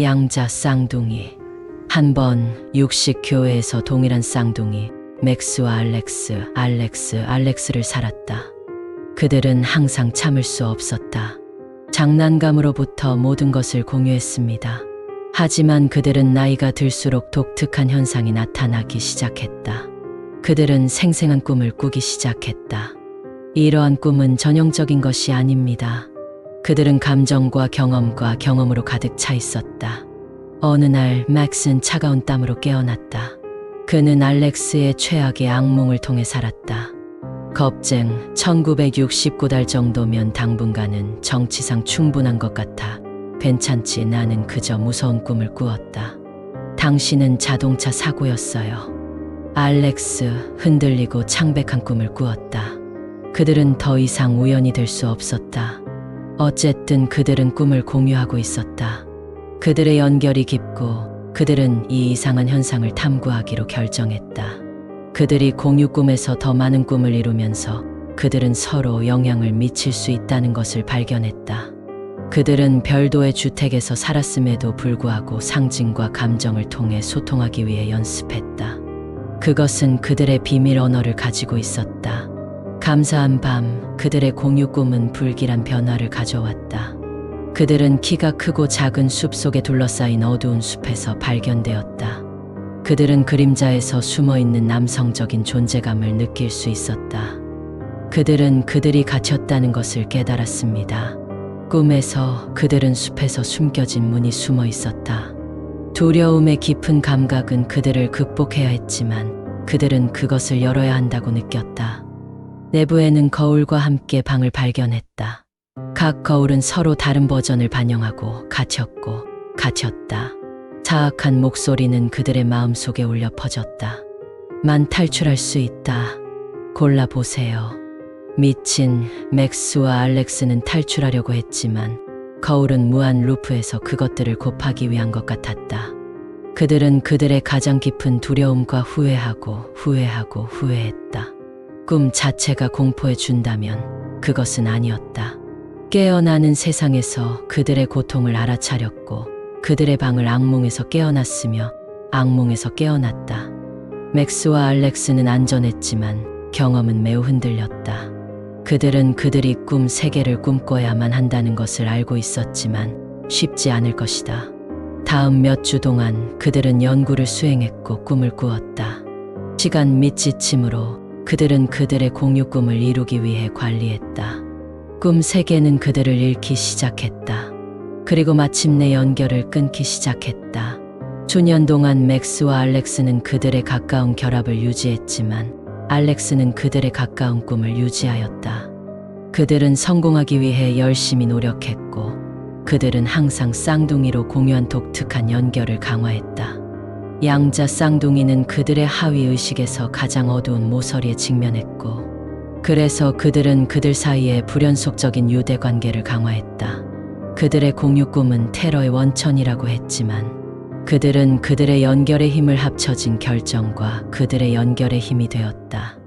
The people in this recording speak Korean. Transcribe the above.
양자 쌍둥이. 한 번 육식 교회에서 동일한 쌍둥이 맥스와 알렉스, 알렉스, 알렉스를 살았다. 그들은 항상 참을 수 없었다. 장난감으로부터 모든 것을 공유했습니다. 하지만 그들은 나이가 들수록 독특한 현상이 나타나기 시작했다. 그들은 생생한 꿈을 꾸기 시작했다. 이러한 꿈은 전형적인 것이 아닙니다. 그들은 감정과 경험과 경험으로 가득 차 있었다. 어느 날 맥스는 차가운 땀으로 깨어났다. 그는 알렉스의 최악의 악몽을 통해 살았다. 겁쟁 1969달 정도면 당분간은 정치상 충분한 것 같아. 괜찮지 나는 그저 무서운 꿈을 꾸었다. 당신은 자동차 사고였어요. 알렉스 흔들리고 창백한 꿈을 꾸었다. 그들은 더 이상 우연이 될 수 없었다. 어쨌든 그들은 꿈을 공유하고 있었다. 그들의 연결이 깊고 그들은 이 이상한 현상을 탐구하기로 결정했다. 그들이 공유 꿈에서 더 많은 꿈을 이루면서 그들은 서로 영향을 미칠 수 있다는 것을 발견했다. 그들은 별도의 주택에서 살았음에도 불구하고 상징과 감정을 통해 소통하기 위해 연습했다. 그것은 그들의 비밀 언어를 가지고 있었다. 감사한 밤, 그들의 공유 꿈은 불길한 변화를 가져왔다. 그들은 키가 크고 작은 숲 속에 둘러싸인 어두운 숲에서 발견되었다. 그들은 그림자에서 숨어 있는 남성적인 존재감을 느낄 수 있었다. 그들은 그들이 갇혔다는 것을 깨달았습니다. 꿈에서 그들은 숲에서 숨겨진 문이 숨어 있었다. 두려움의 깊은 감각은 그들을 극복해야 했지만 그들은 그것을 열어야 한다고 느꼈다. 내부에는 거울과 함께 방을 발견했다. 각 거울은 서로 다른 버전을 반영하고 갇혔고 갇혔다. 사악한 목소리는 그들의 마음속에 울려 퍼졌다. 만 탈출할 수 있다. 골라보세요. 미친 맥스와 알렉스는 탈출하려고 했지만 거울은 무한 루프에서 그것들을 곱하기 위한 것 같았다. 그들은 그들의 가장 깊은 두려움과 후회하고 후회하고 후회했다. 꿈 자체가 공포에 준다면 그것은 아니었다. 깨어나는 세상에서 그들의 고통을 알아차렸고 그들의 방을 악몽에서 깨어났으며 악몽에서 깨어났다. 맥스와 알렉스는 안전했지만 경험은 매우 흔들렸다. 그들은 그들이 꿈 세계를 꿈꿔야만 한다는 것을 알고 있었지만 쉽지 않을 것이다. 다음 몇 주 동안 그들은 연구를 수행했고 꿈을 꾸었다. 시간 및 지침으로 그들은 그들의 공유 꿈을 이루기 위해 관리했다. 꿈 세계는 그들을 잃기 시작했다. 그리고 마침내 연결을 끊기 시작했다. 수년 동안 맥스와 알렉스는 그들의 가까운 결합을 유지했지만 알렉스는 그들의 가까운 꿈을 유지하였다. 그들은 성공하기 위해 열심히 노력했고 그들은 항상 쌍둥이로 공유한 독특한 연결을 강화했다. 양자 쌍둥이는 그들의 하위 의식에서 가장 어두운 모서리에 직면했고 그래서 그들은 그들 사이에 불연속적인 유대 관계를 강화했다. 그들의 공유 꿈은 테러의 원천이라고 했지만 그들은 그들의 연결의 힘을 합쳐진 결정과 그들의 연결의 힘이 되었다.